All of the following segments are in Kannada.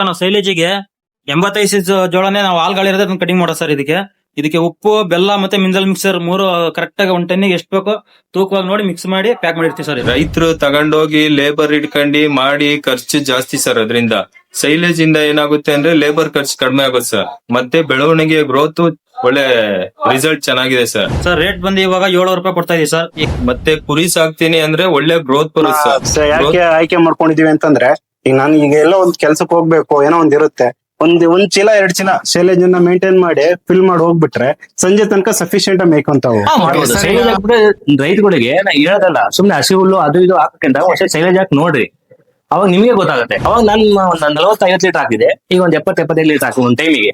ನಾವು ಸೈಲೇಜಿಗೆ ಎಂಬತ್ತೈದು ಸೈಜ್ ಜೋಳನೆ ನಾವು ಆಲ್ಗಳಿರೋದೇ ಅದನ್ನ ಕಟಿಂಗ್ ಮಾಡೋ ಸರ್ ಇದಕ್ಕೆ. ಇದಕ್ಕೆ ಉಪ್ಪು ಬೆಲ್ಲ ಮತ್ತೆ ಮಿನರಲ್ ಮಿಕ್ಸರ್ ಮೂರು ಕರೆಕ್ಟ್ ಆಗಿ ಒಂದ್ ಟನ್ನಿಗೆ ಎಷ್ಟು ಬೇಕೋ ತೂಕವಾಗಿ ನೋಡಿ ಮಿಕ್ಸ್ ಮಾಡಿ ಪ್ಯಾಕ್ ಮಾಡಿರ್ತೀವಿ ಸರ್. ರೈತರು ತಗೊಂಡೋಗಿ ಲೇಬರ್ ಇಟ್ಕೊಂಡು ಮಾಡಿ ಖರ್ಚು ಜಾಸ್ತಿ ಸರ್ ಅದರಿಂದ. ಸೈಲೇಜ್ ಇಂದ ಏನಾಗುತ್ತೆ ಅಂದ್ರೆ ಲೇಬರ್ ಖರ್ಚು ಕಡಿಮೆ ಆಗುತ್ತೆ ಸರ್ ಮತ್ತೆ ಬೆಳವಣಿಗೆ ಗ್ರೋತ್ ಒಳ್ಳೆ ರಿಸಲ್ಟ್ ಚೆನ್ನಾಗಿದೆ ಸರ್ ಸರ್ ರೇಟ್ ಬಂದು ಇವಾಗ ಏಳು ರೂಪಾಯಿ ಕೊಡ್ತಾ ಇದೀವಿ ಸರ್ ಮತ್ತೆ ಕುರಿ ಸಾಕ್ತೀನಿ ಅಂದ್ರೆ ಒಳ್ಳೆ ಗ್ರೋತ್ ಬರುತ್ತೆ ಸರ್ ಯಾಕೆ ಆಯ್ಕೆ ಮಾಡ್ಕೊಂಡಿದೀವಿ ಅಂತಂದ್ರೆ ಈಗ ನಾನು ಈಗ ಎಲ್ಲ ಒಂದ್ ಕೆಲ್ಸಕ್ಕೆ ಹೋಗ್ಬೇಕು ಏನೋ ಒಂದ್ ಇರುತ್ತೆ. ಒಂದ್ ಒಂದ್ ಚೀಲ ಎರಡ್ ಚೀಲ ಶೈಲೇಜ್ ಅನ್ನ ಮೇಂಟೈನ್ ಮಾಡಿ ಫಿಲ್ ಮಾಡಿ ಹೋಗ್ಬಿಟ್ರೆ ಸಂಜೆ ತನಕ ಸಫಿಶಿಯಂಟ್ ಮೇಯ್ಕೊಂತಾವು. ಸೈಲೇಜ್ ಹಾಕ್ಬಿಟ್ರೆ ರೈತಗಳಿಗೆ ನಾ ಹೇಳೋದಲ್ಲ ಸುಮ್ನೆ ಹಸಿ ಹುಲ್ಲು ಅದು ಇದು ಹಾಕಕ್ಕಿಂತ ವರ್ಷ ಸೈಲೇಜ್ ಹಾಕಿ ನೋಡ್ರಿ. ಅವಾಗ ನಿಮಗೆ ಗೊತ್ತಾಗುತ್ತೆ. ಅವಾಗ ನಾನು ಒಂದ್ ನಲವತ್ತು ಐವತ್ತು ಲೀಟರ್ ಹಾಕಿದೆ ಈಗ ಒಂದ್ ಎಪ್ಪತ್ತೆಪ್ಪತ್ತೈದು ಲೀಟರ್ ಹಾಕಿ ಒಂದ್ ಟೈಮಿಗೆ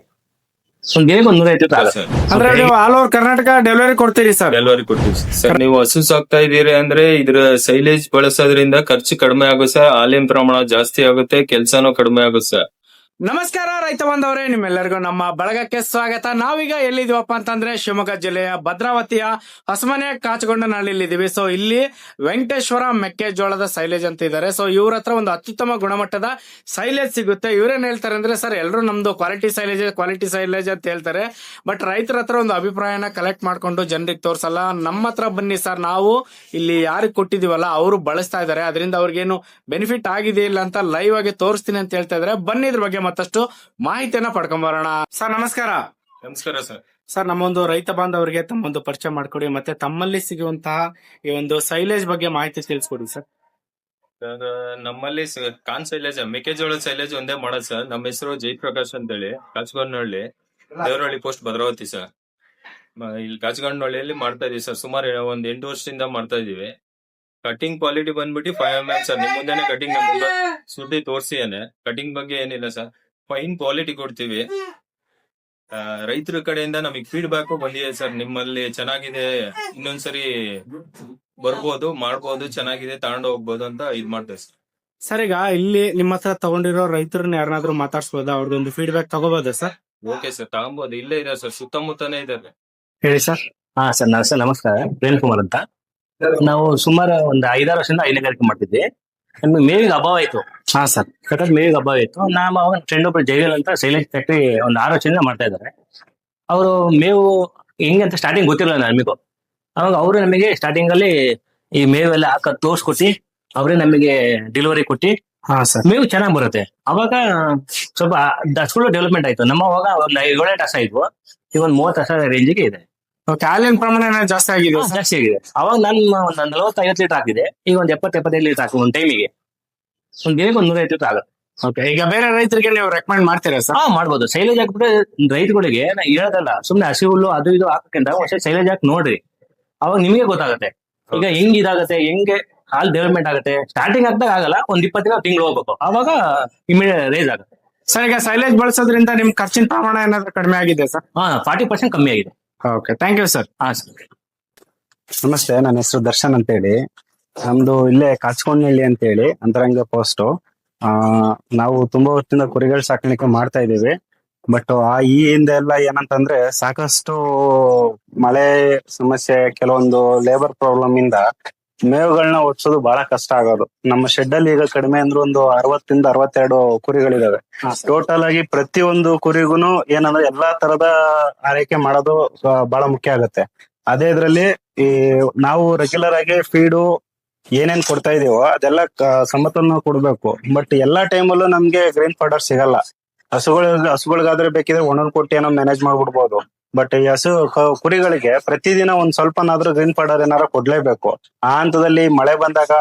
ಒಂದ್ ದಿನಕ್ಕೆ ಒಂದ್ ಆಗುತ್ತೆ ಅಂದ್ರೆ ನೀವು ಆಲ್ ಓವರ್ ಕರ್ನಾಟಕ ಡೆಲಿವರಿ ಕೊಡ್ತೀರಿ ಸರ್ ಡೆಲಿವರಿ ಕೊಡ್ತೀವಿ ಸರ್ ನೀವು ಹಸು ಸಾಕ್ತಾ ಇದೀರಿ ಅಂದ್ರೆ ಇದ್ರ ಸೈಲೇಜ್ ಬಳಸೋದ್ರಿಂದ ಖರ್ಚು ಕಡಿಮೆ ಆಗುತ್ತೆ ಸರ್ ಹಾಲಿನ ಪ್ರಮಾಣ ಜಾಸ್ತಿ ಆಗುತ್ತೆ ಕೆಲ್ಸನೂ ಕಡಿಮೆ ಆಗುತ್ತೆ. ನಮಸ್ಕಾರ ರೈತ ಬಂದವರೇ, ನಿಮ್ಮೆಲ್ಲರಿಗೂ ನಮ್ಮ ಬಳಗಕ್ಕೆ ಸ್ವಾಗತ. ನಾವೀಗ ಎಲ್ಲಿದೀವಪ್ಪ ಅಂತಂದ್ರೆ ಶಿವಮೊಗ್ಗ ಜಿಲ್ಲೆಯ ಭದ್ರಾವತಿಯ ಹೊಸಮನೆ ಕಾಚಗೊಂಡನಹಳ್ಳಿಲಿದ್ದೀವಿ ಸೊ ಇಲ್ಲಿ ವೆಂಕಟೇಶ್ವರ ಮೆಕ್ಕೆಜೋಳದ ಸೈಲೇಜ್ ಅಂತ ಇದ್ದಾರೆ. ಸೊ ಇವ್ರ ಹತ್ರ ಒಂದು ಅತ್ಯುತ್ತಮ ಗುಣಮಟ್ಟದ ಸೈಲೇಜ್ ಸಿಗುತ್ತೆ. ಇವ್ರೇನ್ ಹೇಳ್ತಾರೆ ಅಂದ್ರೆ, ಸರ್ ಎಲ್ಲರೂ ನಮ್ದು ಕ್ವಾಲಿಟಿ ಸೈಲೇಜ್ ಕ್ವಾಲಿಟಿ ಸೈಲೇಜ್ ಅಂತ ಹೇಳ್ತಾರೆ. ಬಟ್ ರೈತರ ಹತ್ರ ಒಂದು ಅಭಿಪ್ರಾಯನ ಕಲೆಕ್ಟ್ ಮಾಡ್ಕೊಂಡು ಜನರಿಗೆ ತೋರಿಸಲ್ಲ. ನಮ್ಮ ಹತ್ರ ಬನ್ನಿ ಸರ್, ನಾವು ಇಲ್ಲಿ ಯಾರಿಗೆ ಕೊಟ್ಟಿದೀವಲ್ಲ ಅವರು ಬಳಸ್ತಾ ಇದ್ದಾರೆ. ಅದರಿಂದ ಅವ್ರಿಗೇನು ಬೆನಿಫಿಟ್ ಆಗಿದೆ ಇಲ್ಲ ಅಂತ ಲೈವ್ ಆಗಿ ತೋರಿಸ್ತೀನಿ ಅಂತ ಹೇಳ್ತಾ ಇದ್ರೆ ಬನ್ನಿ ಇದ್ರ ಬಗ್ಗೆ ಮತ್ತಷ್ಟು ಮಾಹಿತಿಯನ್ನ ಪಡ್ಕೊಂಬರೋಣ ಸರ್ ನಮಸ್ಕಾರ. ನಮಸ್ಕಾರ ಸರ್. ಸರ್ ನಮ್ಮೊಂದು ರೈತ ಬಾಂಧವರಿಗೆ ತಮ್ಮೊಂದು ಪರಿಚಯ ಮಾಡ್ಕೊಡಿ ಮತ್ತೆ ತಮ್ಮಲ್ಲಿ ಸಿಗುವಂತಹ ಈ ಒಂದು ಸೈಲೇಜ್ ಬಗ್ಗೆ ಮಾಹಿತಿ ತಿಳಿಸ್ಕೊಡಿ ಸರ್. ನಮ್ಮಲ್ಲಿ ಕಾನ್ ಸೈಲೇಜ್ ಮೆಕ್ಕೆಜೋಳ ಸೈಲೇಜ್ ಒಂದೇ ಮಾಡೋದು ಸರ್. ನಮ್ಮ ಹೆಸರು ಜಯಪ್ರಕಾಶ್ ಅಂತೇಳಿ ಕಾಚಗೊಂಡನಹಳ್ಳಿ ದೇವರಹಳ್ಳಿ ಪೋಸ್ಟ್ ಭದ್ರಾವತಿ ಸರ್. ಇಲ್ಲಿ ಕಾಚಗೊಂಡನಹಳ್ಳಿಯಲ್ಲಿ ಮಾಡ್ತಾ ಇದೀವಿ ಸರ್. ಸುಮಾರು ಒಂದ್ ಎಂಟು ವರ್ಷದಿಂದ ಮಾಡ್ತಾ ಇದೀವಿ. ಕಟಿಂಗ್ ಕ್ವಾಲಿಟಿ ಬಂದ್ಬಿಟ್ಟು ಫೈವ್ ಎಂ ಎಂ ಸರ್ ನಿಮ್ ಮುಂದೆನೆ ಕಟಿಂಗ್ ನಮ್ಗೆ ತೋರಿಸಿ ಏನೇ ಕಟಿಂಗ್ ಬಗ್ಗೆ ಏನಿಲ್ಲ ಸರ್ ಫೈನ್ ಕ್ವಾಲಿಟಿ ಕೊಡ್ತೀವಿ. ರೈತರ ಕಡೆಯಿಂದ ನಮಗೆ ಫೀಡ್ಬ್ಯಾಕ್ ಬಂದಿದೆ ಸರ್ ನಿಮ್ಮಲ್ಲಿ ಚೆನ್ನಾಗಿದೆ. ಇನ್ನೊಂದ್ಸರಿ ಬರ್ಬೋದು ಮಾಡ್ಬೋದು ಚೆನ್ನಾಗಿದೆ ತಗೊಂಡು ಹೋಗ್ಬೋದು ಅಂತ ಇದ್ ಮಾಡ್ತೇವೆ ಸರ್ ಸರ್ ಈಗ ಇಲ್ಲಿ ನಿಮ್ಮ ಹತ್ರ ತಗೊಂಡಿರೋ ರೈತರನ್ನ ಯಾರನ್ನಾದ್ರೂ ಮಾತಾಡ್ಸ್ಬೋದಾ? ಅವ್ರದ್ದೊಂದು ಫೀಡ್ಬ್ಯಾಕ್ ತಗೋಬೋದಾ ಸರ್ ಓಕೆ ಸರ್ ತಗೊಂಬೋದು. ಇಲ್ಲೇ ಇದೆ ಸರ್ ಸುತ್ತಮುತ್ತನೇ ಇದಾರೆ ಹೇಳಿ ಸರ್ ಹಾ ಸರ್ ನಾ ಸರ್ ನಮಸ್ಕಾರ. ಪ್ರೇಮ್ ಕುಮಾರ್ ಅಂತ. ನಾವು ಸುಮಾರು ಒಂದು ಐದಾರು ವರ್ಷದಿಂದ ಹೈನುಗಾರಿಕೆ ಮಾಡ್ತಿದ್ವಿ. ನಮ್ಗೆ ಮೇವಿಗೆ ಅಭಾವ ಆಯ್ತು ಹಾ ಸರ್. ಯಾಕಂದ್ರೆ ಮೇವಿಗೆ ಅಭಾವ ಆಯ್ತು ನಾವು ಅವಾಗ ಫ್ರೆಂಡ್ ಒಬ್ರು ಜೈವಿಲ್ ಅಂತ ಸೈಲೆಂಟ್ ಫ್ಯಾಕ್ಟ್ರಿ ಒಂದು ಆರು ವರ್ಷದಿಂದ ಮಾಡ್ತಾ ಇದ್ದಾರೆ. ಅವರು ಮೇವು ಹೆಂಗೆ ಅಂತ ಸ್ಟಾರ್ಟಿಂಗ್ ಗೊತ್ತಿರಲಿಲ್ಲ ನಮಗೂ. ಅವಾಗ ಅವರು ನಮಗೆ ಸ್ಟಾರ್ಟಿಂಗ್ ಅಲ್ಲಿ ಈ ಮೇವೆಲ್ಲ ಹಾಕ ತೋರ್ಸ್ಕೊಟ್ಟಿ ಅವರೇ ನಮಗೆ ಡೆಲಿವರಿ ಕೊಟ್ಟಿ ಹಾ ಸರ್. ಮೇವು ಚೆನ್ನಾಗಿ ಬರುತ್ತೆ. ಅವಾಗ ಸ್ವಲ್ಪ ದಸಗಳು ಡೆವಲಪ್ಮೆಂಟ್ ಆಯ್ತು. ನಮ್ಮ ಅವಾಗ ಒಂದು ಏಳೆಂಟು ಹಸ ಇದ್ವು ಈಗ ಒಂದು ಮೂವತ್ತು ಹಸ ರೇಂಜಿಗೆ ಇದೆ. ಹಾಲಿನ ಪ್ರಮಾಣ ಏನಾದ್ರು ಜಾಸ್ತಿ ಆಗಿದೆ ಜಾಸ್ತಿ ಆಗಿದೆ. ಅವಾಗ ನಾನು ಒಂದ್ ನಲವತ್ತು ಐವತ್ತು ಲೀಟರ್ ಆಗಿದೆ ಈಗ ಒಂದು ಎಪ್ಪತ್ತು ಎಪ್ಪತ್ತೈದು ಲೀಟರ್ ಹಾಕು ಒಂದು ಟೈಮಿಗೆ ಒಂದು ದಿನಕ್ಕೆ ಒಂದು ನೂರೈವತ್ತು ಲೀಟರ್ ಆಗುತ್ತೆ. ಓಕೆ ಈಗ ಬೇರೆ ರೈತರಿಗೆ ನೀವು ರೆಕಮೆಂಡ್ ಮಾಡ್ತೀರಾ ಸರ್ ಹಾ ಮಾಡ್ಬೋದು. ಸೈಲೇಜ್ ಹಾಕ್ಬಿಟ್ರೆ ರೈತಗಳಿಗೆ ನಾ ಹೇಳೋದಲ್ಲ ಸುಮ್ನೆ ಹಸಿ ಹುಲ್ಲು ಅದು ಇದು ಹಾಕಕ್ಕಿಂತ ವರ್ಷ ಸೈಲೇಜ್ ಹಾಕಿ ನೋಡ್ರಿ. ಅವಾಗ ನಿಮಗೆ ಗೊತ್ತಾಗುತ್ತೆ. ಈಗ ಹೆಂಗ್ ಇದಾಗುತ್ತೆ ಹೆಂಗೆ ಹಾಲ್ ಡೆವಲಪ್ಮೆಂಟ್ ಆಗುತ್ತೆ ಸ್ಟಾರ್ಟಿಂಗ್ ಆಗ್ದಾಗ ಆಗಲ್ಲ ಒಂದ್ ಇಪ್ಪತ್ತಿನ ತಿಂಗಳು ಹೋಗ್ಬೇಕು. ಅವಾಗ ಇಮಿಡಿಯೇಟ್ ರೇಸ್ ಆಗುತ್ತೆ. ಸರ್ ಈಗ ಸೈಲೇಜ್ ಬಳಸೋದ್ರಿಂದ ನಿಮ್ ಖರ್ಚಿನ ಪ್ರಮಾಣ ಏನಾದ್ರು ಕಡಿಮೆ ಆಗಿದೆ ಸರ್ ಹಾ ಫಾರ್ಟಿ ಪರ್ಸೆಂಟ್ ಕಮ್ಮಿ ಆಗಿದೆ. ಓಕೆ ಥ್ಯಾಂಕ್ ಯು ಸರ್ ಹಾ ಸರ್ ನಮಸ್ತೆ ನನ್ನ ಹೆಸರು ದರ್ಶನ್ ಅಂತ ಹೇಳಿ ನಮ್ದು ಇಲ್ಲೇ ಕಾಚ್ಕೊಂಡಳ್ಳಿ ಅಂತ ಹೇಳಿ ಅಂತರಂಗ ಪೋಸ್ಟ್ ಆ ನಾವು ತುಂಬಾ ಹೊತ್ತಿಂದ ಕುರಿಗಳ ಸಾಕಾಣಿಕೆ ಮಾಡ್ತಾ ಇದೀವಿ ಬಟ್ ಆ ಈ ಹಿಂದೆ ಎಲ್ಲ ಏನಂತಂದ್ರೆ ಸಾಕಷ್ಟು ಮಳೆ ಸಮಸ್ಯೆ ಕೆಲವೊಂದು ಲೇಬರ್ ಪ್ರಾಬ್ಲಮ್ ಇಂದ ಮೇವುಗಳನ್ನ ಓಡಿಸೋದು ಬಹಳ ಕಷ್ಟ ಆಗೋದು. ನಮ್ಮ ಶೆಡ್ ಅಲ್ಲಿ ಈಗ ಕಡಿಮೆ ಅಂದ್ರೆ ಒಂದು ಅರವತ್ತಿಂದ ಅರವತ್ತೆರಡು ಕುರಿಗಳಿದಾವೆ. ಟೋಟಲ್ ಆಗಿ ಪ್ರತಿ ಒಂದು ಕುರಿಗೂನು ಏನಂದ್ರೆ ಎಲ್ಲಾ ತರದ ಆರೈಕೆ ಮಾಡೋದು ಬಹಳ ಮುಖ್ಯ ಆಗುತ್ತೆ. ಅದೇ ಇದ್ರಲ್ಲಿ ಈ ನಾವು ರೆಗ್ಯುಲರ್ ಆಗಿ ಫೀಡು ಏನೇನ್ ಕೊಡ್ತಾ ಇದೀವೋ ಅದೆಲ್ಲ ಸಮತನ್ನ ಸಮತೋಲನ ಕೊಡ್ಬೇಕು. ಬಟ್ ಎಲ್ಲಾ ಟೈಮಲ್ಲೂ ನಮ್ಗೆ ಗ್ರೀನ್ ಪೌಡರ್ ಸಿಗಲ್ಲ. ಹಸುಗಳ ಹಸುಗಳಿಗಾದ್ರೆ ಬೇಕಿದ್ರೆ ಒಣ ಕೊಟ್ಟು ಏನೋ ಮ್ಯಾನೇಜ್ ಮಾಡ್ಬಿಡ್ಬೋದು. ಬಟ್ ಈ ಹಸು ಕುರಿಗಳಿಗೆ ಪ್ರತಿದಿನ ಒಂದ್ ಸ್ವಲ್ಪನಾದ್ರೂ ಗ್ರೀನ್ ಪೌಡರ್ ಏನಾರ ಕೊಡ್ಲೇಬೇಕು. ಆ ಹಂತದಲ್ಲಿ ಮಳೆ ಬಂದಾಗ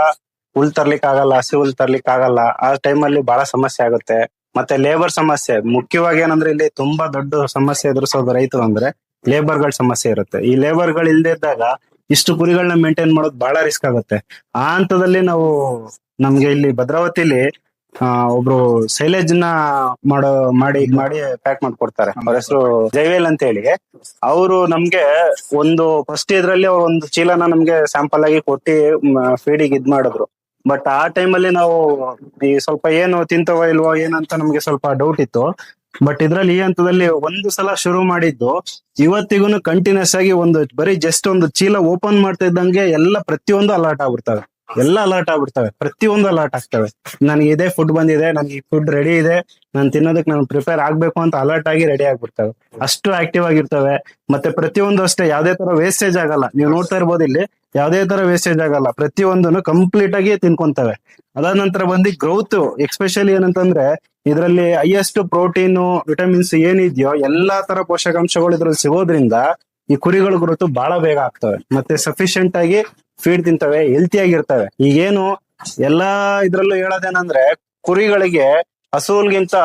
ಹುಲ್ ತರ್ಲಿಕ್ಕೆ ಆಗಲ್ಲ ಹಸಿ ಹುಲ್ ತರ್ಲಿಕ್ಕೆ ಆಗಲ್ಲ ಆ ಟೈಮಲ್ಲಿ ಬಹಳ ಸಮಸ್ಯೆ ಆಗುತ್ತೆ. ಮತ್ತೆ ಲೇಬರ್ ಸಮಸ್ಯೆ, ಮುಖ್ಯವಾಗಿ ಏನಂದ್ರೆ ಇಲ್ಲಿ ತುಂಬಾ ದೊಡ್ಡ ಸಮಸ್ಯೆ ಎದುರಿಸೋದು ರೈತರು ಅಂದ್ರೆ ಲೇಬರ್ಗಳ ಸಮಸ್ಯೆ ಇರುತ್ತೆ. ಈ ಲೇಬರ್ಗಳು ಇಲ್ದೇ ಇದ್ದಾಗ ಇಷ್ಟು ಕುರಿಗಳನ್ನ ಮೇಂಟೈನ್ ಮಾಡೋದು ಬಹಳ ರಿಸ್ಕ್ ಆಗುತ್ತೆ. ಆ ಹಂತದಲ್ಲಿ ನಾವು ನಮ್ಗೆ ಇಲ್ಲಿ ಭದ್ರಾವತಿಲಿ ಒಬ್ರು ಸೈಲೇಜ್ನ ಮಾಡೋ, ಮಾಡಿ ಮಾಡಿ ಪ್ಯಾಕ್ ಮಾಡ್ಕೊಡ್ತಾರೆ. ಅವ್ರ ಹೆಸರು ಜೈವೇಲ್ ಅಂತ ಹೇಳಿ ಅವರು ನಮ್ಗೆ ಒಂದು ಫಸ್ಟ್ ಇದ್ರಲ್ಲಿ ಒಂದು ಚೀಲನ ನಮ್ಗೆ ಸ್ಯಾಂಪಲ್ ಆಗಿ ಕೊಟ್ಟಿ ಫೀಡಿಗೆ ಇದ್ ಮಾಡಿದ್ರು. ಬಟ್ ಆ ಟೈಮಲ್ಲಿ ನಾವು ಈ ಸ್ವಲ್ಪ ಏನು ತಿಂತವ ಇಲ್ವೋ ಏನಂತ ನಮ್ಗೆ ಸ್ವಲ್ಪ ಡೌಟ್ ಇತ್ತು. ಬಟ್ ಇದ್ರಲ್ಲಿ ಈ ಹಂತದಲ್ಲಿ ಒಂದು ಸಲ ಶುರು ಮಾಡಿದ್ದು ಇವತ್ತಿಗೂ ಕಂಟಿನ್ಯೂಸ್ ಆಗಿ ಒಂದು ಬರೀ ಜಸ್ಟ್ ಒಂದು ಚೀಲ ಓಪನ್ ಮಾಡ್ತಾ ಇದ್ದಂಗೆ ಎಲ್ಲ ಪ್ರತಿಯೊಂದು ಅಲರ್ಟ್ ಆಗ್ಬಿಡ್ತವೆ. ಎಲ್ಲ ಅಲರ್ಟ್ ಆಗ್ಬಿಡ್ತವೆ. ಪ್ರತಿಯೊಂದು ಅಲರ್ಟ್ ಆಗ್ತವೆ. ನನಗೆ ಇದೇ ಫುಡ್ ಬಂದಿದೆ, ನನಗೆ ಈ ಫುಡ್ ರೆಡಿ ಇದೆ, ನಾನು ತಿನ್ನೋದಕ್ಕೆ ನಾನು ಪ್ರಿಪೇರ್ ಆಗ್ಬೇಕು ಅಂತ ಅಲರ್ಟ್ ಆಗಿ ರೆಡಿ ಆಗ್ಬಿಡ್ತವೆ. ಅಷ್ಟು ಆಕ್ಟಿವ್ ಆಗಿರ್ತವೆ. ಮತ್ತೆ ಪ್ರತಿಯೊಂದು ಅಷ್ಟೇ, ಯಾವ್ದೇ ತರ ವೇಸ್ಟೇಜ್ ಆಗಲ್ಲ. ನೀವು ನೋಡ್ತಾ ಇರ್ಬೋದು ಇಲ್ಲಿ, ಯಾವ್ದೇ ತರ ವೇಸ್ಟೇಜ್ ಆಗಲ್ಲ. ಪ್ರತಿಯೊಂದನ್ನು ಕಂಪ್ಲೀಟ್ ಆಗಿ ತಿನ್ಕೊಂತವೆ. ಅದಾದ ನಂತರ ಬಂದು ಗ್ರೌತ್ ಎಕ್ಸ್ಪೆಷಲಿ ಏನಂತಂದ್ರೆ, ಇದರಲ್ಲಿ ಹೈಯೆಸ್ಟ್ ಪ್ರೋಟೀನು ವಿಟಮಿನ್ಸ್ ಏನಿದೆಯೋ, ಎಲ್ಲಾ ತರ ಪೋಷಕಾಂಶಗಳು ಇದ್ರಲ್ಲಿ ಸಿಗೋದ್ರಿಂದ ಈ ಕುರಿಗಳ ಗುರುತು ಬಹಳ ಬೇಗ ಆಗ್ತವೆ. ಮತ್ತೆ ಸಫಿಶಿಯಂಟ್ ಆಗಿ ಫೀಡ್ ತಿಂತವೆ ಹೆಲ್ತಿ ಆಗಿರ್ತವೆ. ಈಗೇನು ಎಲ್ಲಾ ಇದ್ರಲ್ಲೂ ಹೇಳೋದೇನಂದ್ರೆ ಕುರಿಗಳಿಗೆ ಹಸುಲ್ಗಿಂತ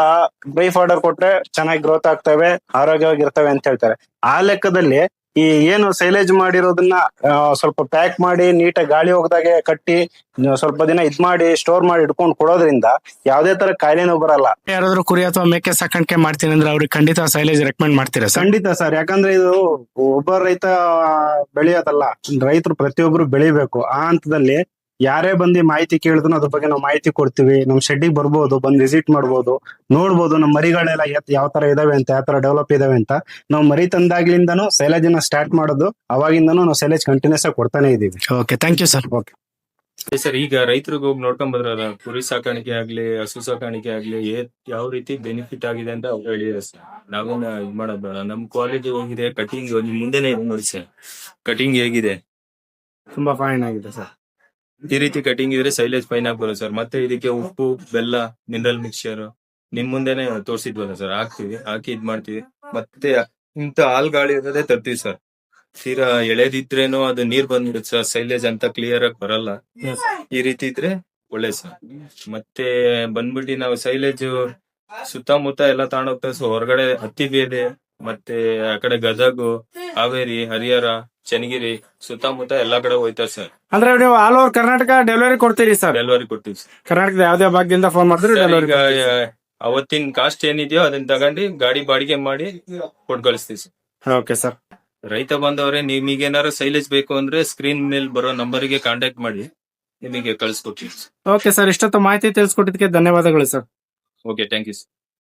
ಬೈಫ್ ಆರ್ಡರ್ ಕೊಟ್ರೆ ಚೆನ್ನಾಗಿ ಗ್ರೋತ್ ಆಗ್ತವೆ, ಆರೋಗ್ಯವಾಗಿರ್ತವೆ ಅಂತ ಹೇಳ್ತಾರೆ. ಆ ಲೆಕ್ಕದಲ್ಲಿ ಈ ಏನು ಸೈಲೇಜ್ ಮಾಡಿರೋದನ್ನ ಸ್ವಲ್ಪ ಪ್ಯಾಕ್ ಮಾಡಿ ನೀಟಾಗಿ ಗಾಳಿ ಹೋಗದಾಗೆ ಕಟ್ಟಿ ಸ್ವಲ್ಪ ದಿನ ಇದ್ ಮಾಡಿ ಸ್ಟೋರ್ ಮಾಡಿ ಇಟ್ಕೊಂಡು ಕೊಡೋದ್ರಿಂದ ಯಾವ್ದೇ ತರ ಕಾಯಿಲೆನೂ ಬರಲ್ಲ. ಯಾರಾದ್ರೂ ಕುರಿ ಅಥವಾ ಮೇಕೆ ಸಾಕಾಣಿಕೆ ಮಾಡ್ತೀನಿ ಅಂದ್ರೆ ಅವ್ರಿಗೆ ಖಂಡಿತ ಸೈಲೇಜ್ ರೆಕಮೆಂಡ್ ಮಾಡ್ತೀರಾ ಖಂಡಿತ ಸರ್. ಯಾಕಂದ್ರೆ ಇದು ಒಬ್ಬ ರೈತ ಬೆಳೆಯೋದಲ್ಲ. ರೈತರು ಪ್ರತಿಯೊಬ್ರು ಬೆಳಿಬೇಕು. ಆ ಹಂತದಲ್ಲಿ ಯಾರೇ ಬಂದು ಮಾಹಿತಿ ಕೇಳಿದ್ರು ಅದ್ರ ಬಗ್ಗೆ ನಾವು ಮಾಹಿತಿ ಕೊಡ್ತೀವಿ. ನಮ್ ಶೆಡ್ಡಿಗೆ ಬರ್ಬೋದು ಬಂದ್ ವಿಸಿಟ್ ಮಾಡ್ಬೋದು ನೋಡ್ಬೋದು ನಮ್ಮ ಮರಿಗಳೆಲ್ಲ ಎತ್- ಯಾವ ತರ ಇದಾವೆ ಅಂತ ಯಾವ ತರ ಡೆವಲಪ್ ಇದಾವೆ ಅಂತ. ನಾವು ಮರಿ ತಂದಾಗ್ಲಿಂದನು ಸೈಲೇಜ್ನ ಸ್ಟಾರ್ಟ್ ಮಾಡೋದು ಅವಾಗಿಂದನು ನಾವು ಸೈಲೇಜ್ ಕಂಟಿನ್ಯೂಸ್ ಆಗಿ ಕೊಡ್ತಾನೆ ಇದೀವಿ okay thank you sir okay sir ಈಗ ರೈತರಿಗೆ ಹೋಗಿ ನೋಡ್ಕೊಂಡ್ ಬಂದ್ರಲ್ಲ ಕುರಿ ಸಾಕಾಣಿಕೆ ಆಗ್ಲಿ ಹಸು ಸಾಕಾಣಿಕೆ ಆಗ್ಲಿ ಏ- ಯಾವ ರೀತಿ ಬೆನಿಫಿಟ್ ಆಗಿದೆ ಅಂತ ಅವ್ರು ಹೇಳಿದ್ರೆ ಸರ್ ನಾವೇನ ಇದ್ ಮಾಡೋದ್ ಬೇಡ. ನಮ್ ಕ್ವಾಲಿಟಿ ಹೋಗಿದೆ ಕಟಿಂಗ್ ಮುಂದೆನೆ ಇದೆ ನೋಡಿ ಸರ್ ಕಟಿಂಗ್ ಹೇಗಿದೆ. ತುಂಬಾ ಫೈನ್ ಆಗಿದೆ ಸರ್ ಈ ರೀತಿ ಕಟಿಂಗ್ ಇದ್ರೆ ಸೈಲೇಜ್ ಫೈನ್ ಆಗಿ ಬರುತ್ತೆ ಸರ್ ಮತ್ತೆ ಇದಕ್ಕೆ ಉಪ್ಪು ಬೆಲ್ಲ ಮಿನರಲ್ ಮಿಕ್ಸ್ಚರ್ ನಿಮ್ ಮುಂದೆನೆ ತೋರಿಸಿದ್ವಲ್ಲ ಸರ್ ಹಾಕ್ತಿವಿ ಹಾಕಿ ಇದ್ ಮಾಡ್ತೀವಿ. ಮತ್ತೆ ಇಂತ ಹಾಲ್ ಗಾಳಿ ಇರೋದೇ ತರ್ತೀವಿ ಸರ್ ತೀರಾ ಎಳೆದಿದ್ರೇನು ಅದು ನೀರ್ ಬಂದ್ಬಿಡುತ್ತೆ ಸರ್ ಸೈಲೇಜ್ ಅಂತ ಕ್ಲಿಯರ್ ಆಗಿ ಬರಲ್ಲ. ಈ ರೀತಿ ಇದ್ರೆ ಒಳ್ಳೆ ಸರ್ ಮತ್ತೆ ಬಂದ್ಬಿಟ್ಟು ನಾವು ಸೈಲೇಜ್ ಸುತ್ತಮುತ್ತ ಎಲ್ಲ ತಗೊಂಡೋಗ್ತಾ ಸೊ ಹೊರಗಡೆ ಹತ್ತಿ ಬೇಲೆ ಮತ್ತೆ ಆ ಕಡೆ ಗದಗು ಹಾವೇರಿ ಹರಿಹರ ಚನ್ನಗಿರಿ ಸುತ್ತಮುತ್ತ ಎಲ್ಲಾ ಕಡೆ ಹೋಯ್ತಾರೆ ಸರ್ ಅಂದ್ರೆ ನೀವು ಆಲ್ ಓವರ್ ಕರ್ನಾಟಕ ಡೆಲಿವರಿ ಕೊಡ್ತೀರಿ ಸರ್ ಡೆಲಿವರಿ ಕೊಡ್ತೀವಿ. ಕರ್ನಾಟಕದ ಯಾವ್ದೇ ಭಾಗದಿಂದ ಫೋನ್ ಮಾಡಿದ್ರೆ ಸರ್, ಡೆಲಿವರಿ ಈಗ ಅವತ್ತಿನ ಕಾಸ್ಟ್ ಏನಿದೆಯೋ ಅದನ್ನ ತಗೊಂಡು ಗಾಡಿ ಬಾಡಿಗೆ ಮಾಡಿ ಕೊಟ್ಟು ಕಳಿಸ್ತೀವಿ sir. ಓಕೆ ಸರ್ ರೈತ ಬಂದವ್ರೆ ನಿಮಗೆ ಏನಾರು ಸೈಲೇಜ್ ಬೇಕು ಅಂದ್ರೆ ಸ್ಕ್ರೀನ್ ಮೇಲೆ ಬರೋ ನಂಬರ್ಗೆ ಕಾಂಟ್ಯಾಕ್ಟ್ ಮಾಡಿ ನಿಮಗೆ ಕಳಿಸ್ಕೊಡ್ತೀವಿ ಓಕೆ ಸರ್ ಇಷ್ಟೊತ್ತು ಮಾಹಿತಿ ತಿಳಿಸ್ಕೊಟ್ಟಿದ್ದಕ್ಕೆ ಧನ್ಯವಾದಗಳು ಸರ್ ಓಕೆ ಥ್ಯಾಂಕ್ ಯು